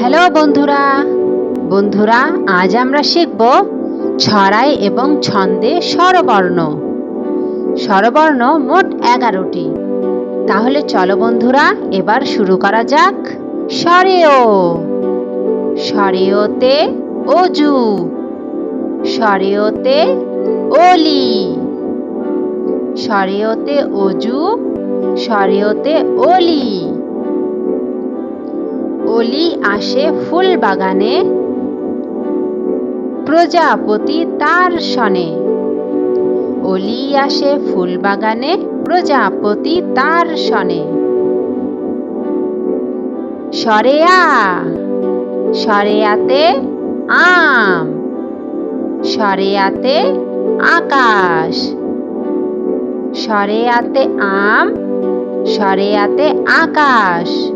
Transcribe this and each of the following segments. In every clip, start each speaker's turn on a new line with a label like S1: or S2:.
S1: Hello বন্ধুরা। বন্ধুরা, আজ আমরা শিখব ছড়াই এবং ছন্দে স্বরবর্ণ। স্বরবর্ণ মোট এগারোটি। তাহলে চলো বন্ধুরা, এবার শুরু করা যাক। সরেও সরেওতে অজু। সরেওতে অলি। সরেওতে অজু। সরেওতে অলি। অলি আসে ফুল বাগানে। প্রজাপতি তার শনে অলি আসে ফুল বাগানে, প্রজাপতি তার শনে সরেয়া, সরেয়াতে আম, সরেয়াতে আকাশ। সরেয়াতে আম, সরেয়াতে আকাশ।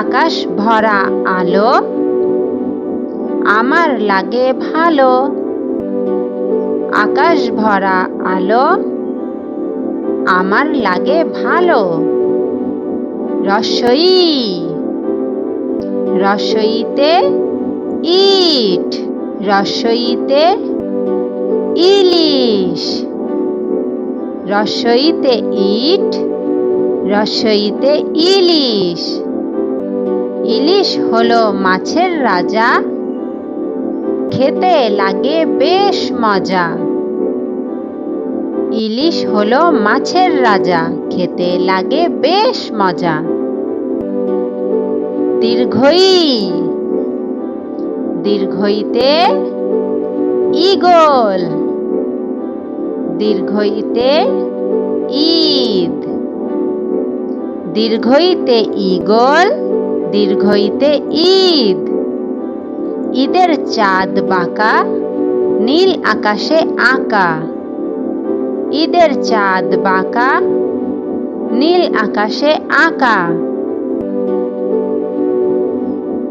S1: আকাশ ভরা আলো, আমার লাগে ভালো। আকাশ ভরা আলো, আমার লাগে ভালো। রসই, রসইতে ইট, রসইতে ইলিশ, রসইতে ইট, রসইতে ইলিশ। ইলিশ হলো মাছের রাজা। খেতে লাগে বেশ মজা। ইলিশ হলো মাছের রাজা, খেতে লাগে বেশ মজা। দীর্ঘই, দীর্ঘইতে ইগল দীর্ঘইতে ঈদ। দীর্ঘইতে ইগল দীর্ঘইতে ঈদ। ঈদের চাঁদ বাঁকা, নীল আকাশে আঁকা। ঈদের চাঁদ বাঁকা, নীল আকাশে আঁকা।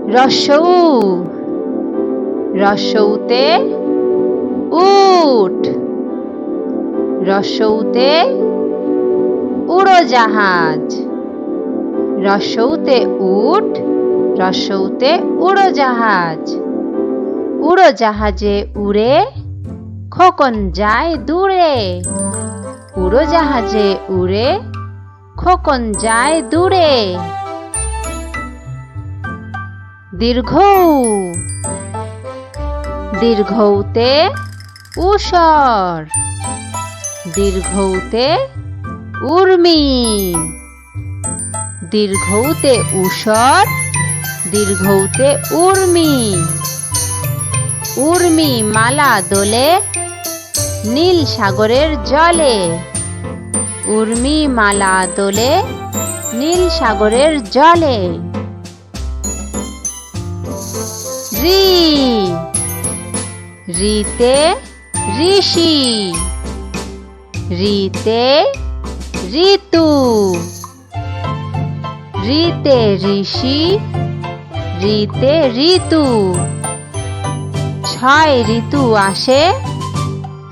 S1: রসৌ, রসৌতে উট। রসৌতে উড়োজাহাজ। রসৌতে উঠ রসৌতে উড়োজাহাজ। উড়োজাহাজে উড়ে খোকন যায় দূরে। উড়োজাহাজে উড়ে খোকন যায় দূরে। দীর্ঘ, দীর্ঘৌতে উষর দীর্ঘৌতে উর্মি। দীর্ঘৌতে উষর, দীর্ঘৌতে উর্মি। উর্মি মালা দোলে, নীল সাগরের জলে। উর্মি মালা দোলে, নীল সাগরের জলে। রি। রিতে ঋষি। রিতে ঋতু। রিতে ঋষি রিতে ঋতু ছয় ঋতু আসে,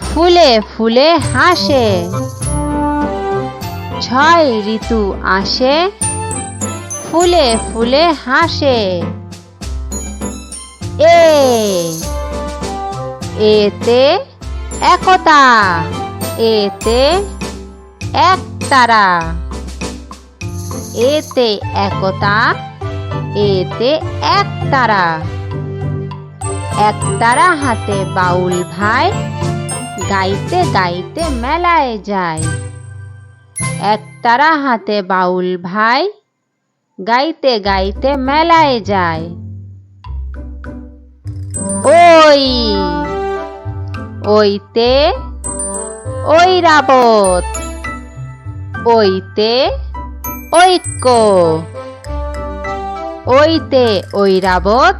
S1: ফুলে ফুলে হাসে। ছয় ঋতু আসে, ফুলে ফুলে হাসে। এ, এতে একতা, এতে এক তারা। এতে একতা, এতে এক তারা এক তারা হাতে বাউল ভাই গাইতে গাইতে মেলায় যায়। এক তারা হাতে বাউল ভাই গাইতে গাইতে মেলায় যায়। ওই, ওইতে, ওই রাবত, ওইতে ঐক্য। ওইতে ঐরাবত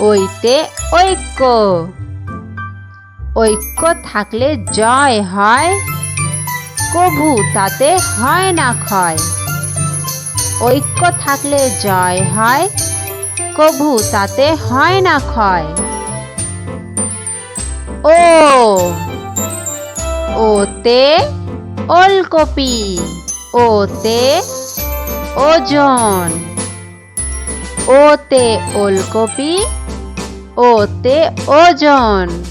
S1: ওইতে ঐক্য। ঐক্য থাকলে জয় হয়, কভু তাতে হয় না ক্ষয়। ঐক্য থাকলে জয় হয়, কভু তাতে হয় না ক্ষয়। ও, ওতে ওলকপি। ওতে ওজন, ওতে ওলকপি, ওতে ওজন।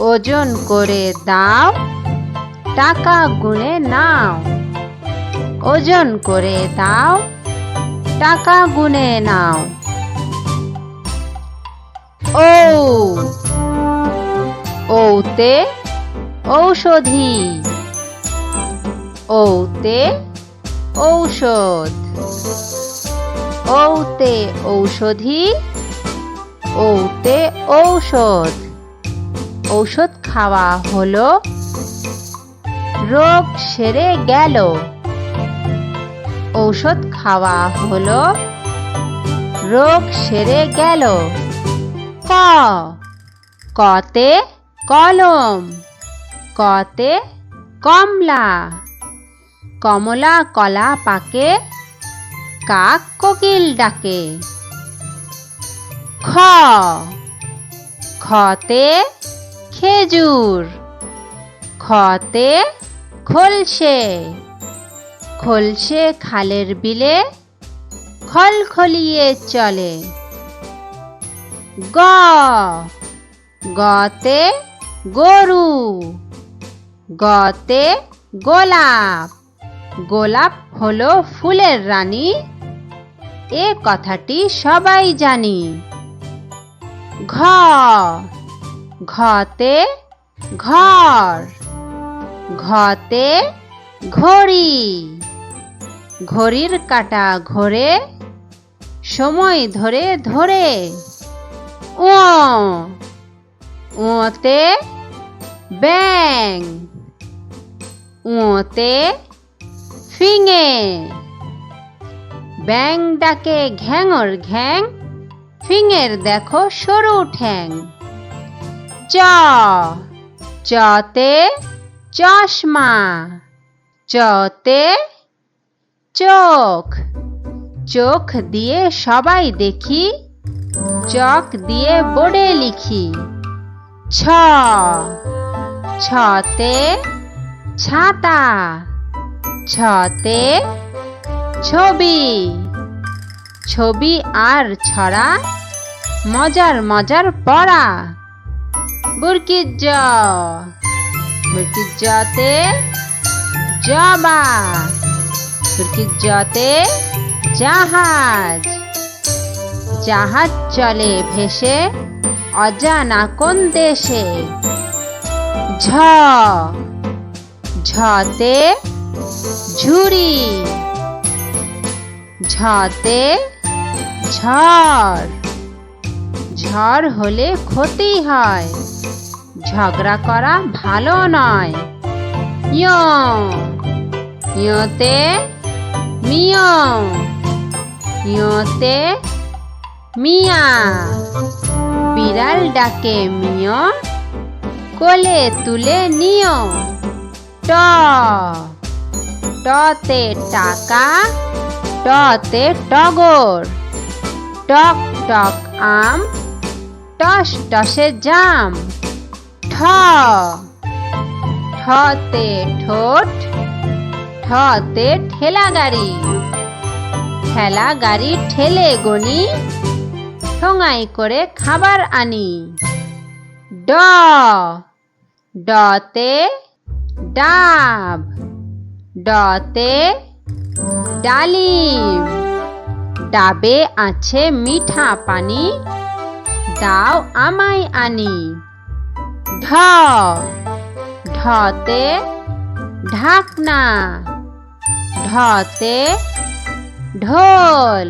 S1: ওজন করে দাও, টাকা গুনে নাও। ওজন করে দাও, টাকা গুনে নাও। ও ওতে ঔষধি ওতে ঔষধ। ওতে ঔষধি ওতে ঔষধ। ঔষধ খাওয়া হলো, রোগ সেরে গেল। ঔষধ খাওয়া হলো, রোগ সেরে গেল। ক, কতে কলম, কতে কমলা। কমলা কলা পাকে, কাক কোকিল ডাকে। খ। খতে খেজুর, খতে খলসে। খলসে খালের বিলে খলখলিয়ে চলে। গ। গতে গরু, গতে গোলাপ। গোলাপ হলো ফুলের রানী। এ কথাটি সবাই জানি। ঘ। ঘতে ঘর। ঘতে ঘড়ি। ঘড়ির কাটা ঘোরে, সময় ধরে ধরে। ও ওতে ব্যাং ওতে ফিঙে ব্যাং ডাকে ঘ্যাঙর ঘ্যাং ফিঙের দেখো সরু ঠ্যাং। চ, চতে চশমা, চতে চোখ। চোখ দিয়ে সবাই দেখি, চক দিয়ে বোর্ডে লিখি। ছ, ছতে ছাতা। ছতে ছবি। ছবি আর ছড়া মজার মজার পড়া। বুরকির জ। জবা। বুরকির জাহাজ। জাহাজ চলে ভেসে অজানা কোন দেশে? ঝ। ঝতে ঝুড়ি। ঝতে ঝড়। ঝড় হলে ক্ষতি হয়। ঝগড়া করা ভালো নয়। ইয়। ইয়তে মিয়। ইয়তে মিয়া। বিড়াল ডাকে মিয়। কোলে তুলে নিও ট টতে টাকা টতে টগর। টক টক আম, টস, টসে জাম। ঠ। ঠতে ঠোঁট, ঠতে ঠেলা গাড়ি ঠেলা গাড়ি ঠেলে গনি ঠোঙাই করে খাবার আনি। ড। ডতে ডাব। ডতে ডালিম। ডাবে আছে মিঠা পানি। দাও আমায় আনি। ঢ। ঢতে ঢাকনা। ঢতে ঢোল।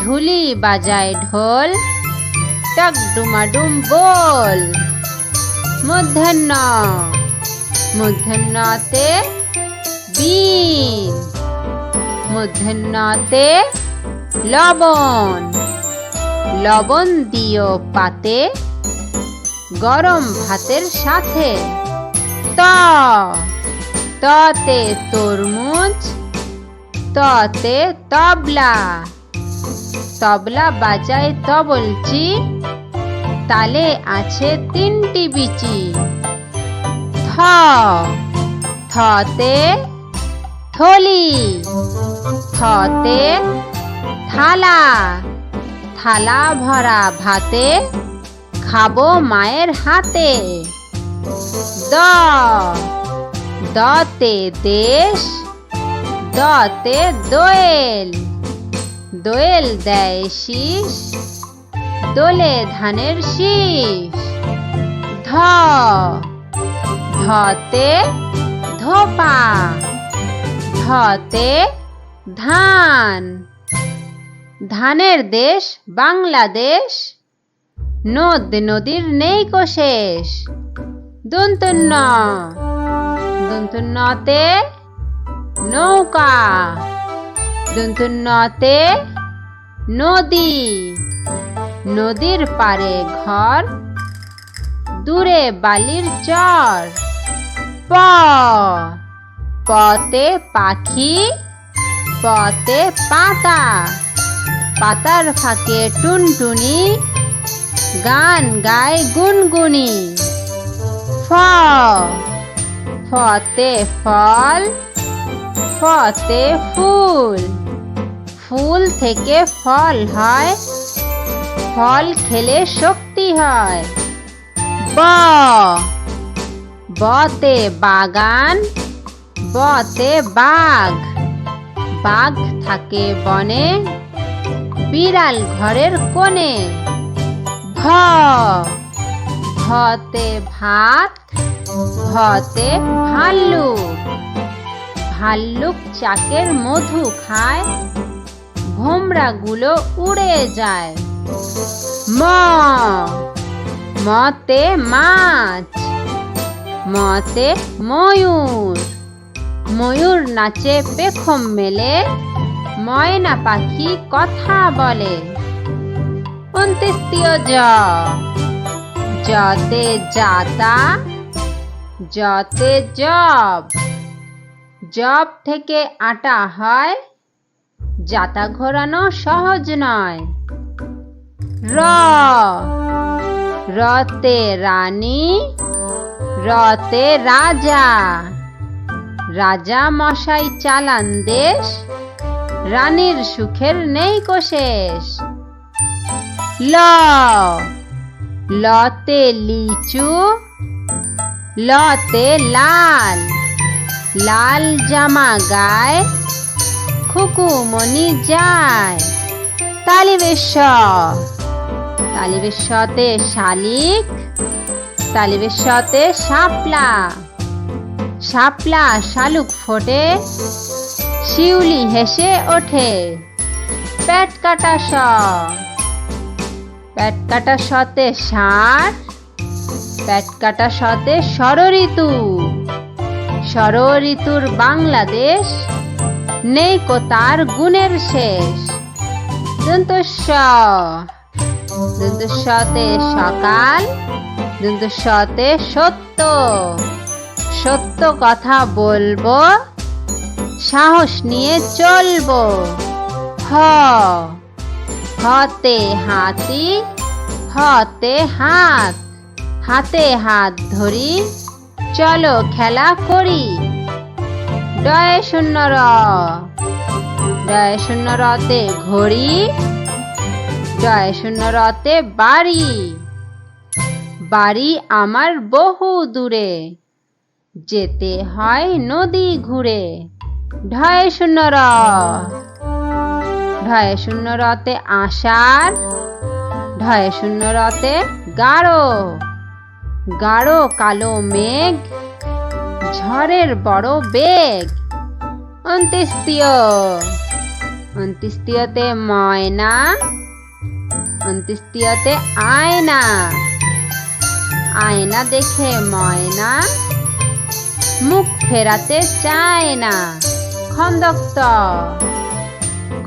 S1: ঢুলি বাজায় ঢোল। টক ডুমাডুম বল। মূর্ধন্য মূর্ধন্যতে বিন মূর্ধন্যতে লবণ। লবণ দিও পাতে, গরম ভাতের সাথে। ত। ততে তরমুজ, ততে তবলা। তবলা বাজায় তবলছি তালে আছে তিনটি বিচি। থ। থতে থলি, থতে থালা থালা ভরা ভাতে খাব মায়ের হাতে। দ, দতে দেশ, দতে দোয়েল দোয়েল দেয় শীষ, দোলে ধানের শীষ। ধ, ধতে ধোপা। ধতে ধান। ধানের দেশ বাংলাদেশ। নদ নদীর নেই কোশেষ দন্তন্য দন্তন্যতে নৌকা। দন্তন্যতে নদী। নদীর পারে ঘর, দূরে বালির চর। প পতে পাখি পতে পাতা, পাতার ফাঁকে টুনটুনি, গান গায় গুনগুনি। ফ, ফতে ফল, ফতে ফুল। ফুল থেকে ফল হয়, ফল খেলে শক্তি হয়। ব, বতে বাগান বতে বাঘ। বাঘ থাকে বনে, বিড়াল ঘরের কোণে। ভ ভতে ভাত ভতে ভাল্লুক। ভাল্লুক চাকের মধু খায়, ভোমরাগুলো উড়ে যায়। ম। মতে মাছ, মতে ময়ূর। ময়ূর নাচে পেখম মেলে, ময়না পাখি কথা বলে। জতে যাতা জতে জব। জব থেকে আটা হয়, যাতা ঘোরানো সহজ নয়। র, রতে রানী, রতে রাজা। রাজা মশাই চালান দেশ, রানীর সুখের নেই কোশেষ ল, লতে লিচু, লতে লাল লাল জামা গায় খুকুমণি যায়। তালিবেশ তালিবেশতে শালিক তালিবেশতে শাপলা। শাপলা শালুক ফোটে, শিউলি হেসে ওঠে। পেট কাটা স পেট কাটা সতে ষাট পেট কাটা সতে ষড়ঋতু ষড়ঋতুর বাংলাদেশ, নেই কো তার গুণের শেষ। দন্তস্ব দন্তস্বতে সকাল দন্তস্বতে সত্য। সত্য কথা বলব, সাহস নিয়ে চলবো। হ, হতে হাতি, হতে হাত। হাতে হাত ধরি, চলো খেলা করি। ডয়ে শূন্য র, ডয়ে শূন্য রতে ঘড়ি, ডয়ে শূন্য রতে বাড়ি। বাড়ি আমার বহু দূরে। যেতে হয় নদী ঘুরে। ঢয় শূন্য র ঢয় শূন্য রতে আষাঢ়। ঢয় শূন্য রতে গাঢ়। গাঢ় কালো মেঘ। ঝড়ের বড় বেগ। অন্ত্যেষ্টিয়। অন্ত্যেষ্টিয়তে ময়না। অন্ত্যেষ্টিয়তে আয়না। আয়না দেখে ময়না। মুখ ফেরাতে চায় না। খন্দক্ত।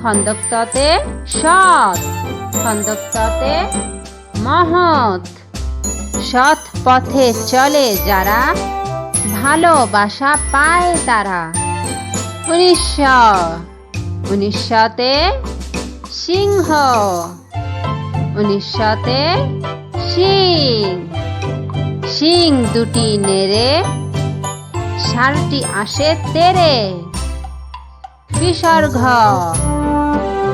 S1: খন্দক্ততে সৎ। খন্দক্ততে মহৎ। সৎ পথে চলে যারা ভালোবাসা পায় তারা। উনিশশো। উনিশশতে সিংহ। উনিশশতে সিং। সিং দুটি নেড়ে সারটি আসে তেরে। বিসর্গ।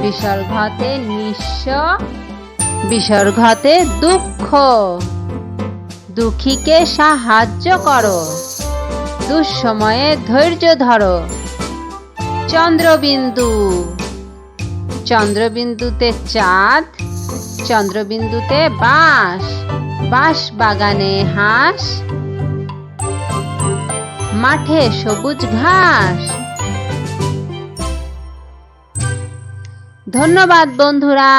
S1: বিসর্গতে নিঃস্ব, বিসর্গতে দুঃখ। দুঃখীকে সাহায্য করো। দুঃসময়ে ধৈর্য ধরো। চন্দ্রবিন্দু। চন্দ্রবিন্দুতে চাঁদ, চন্দ্রবিন্দুতে বাঁশ। বাঁশ বাগানে হাঁস মাঠে সবুজ ঘাস। ধন্যবাদ বন্ধুরা।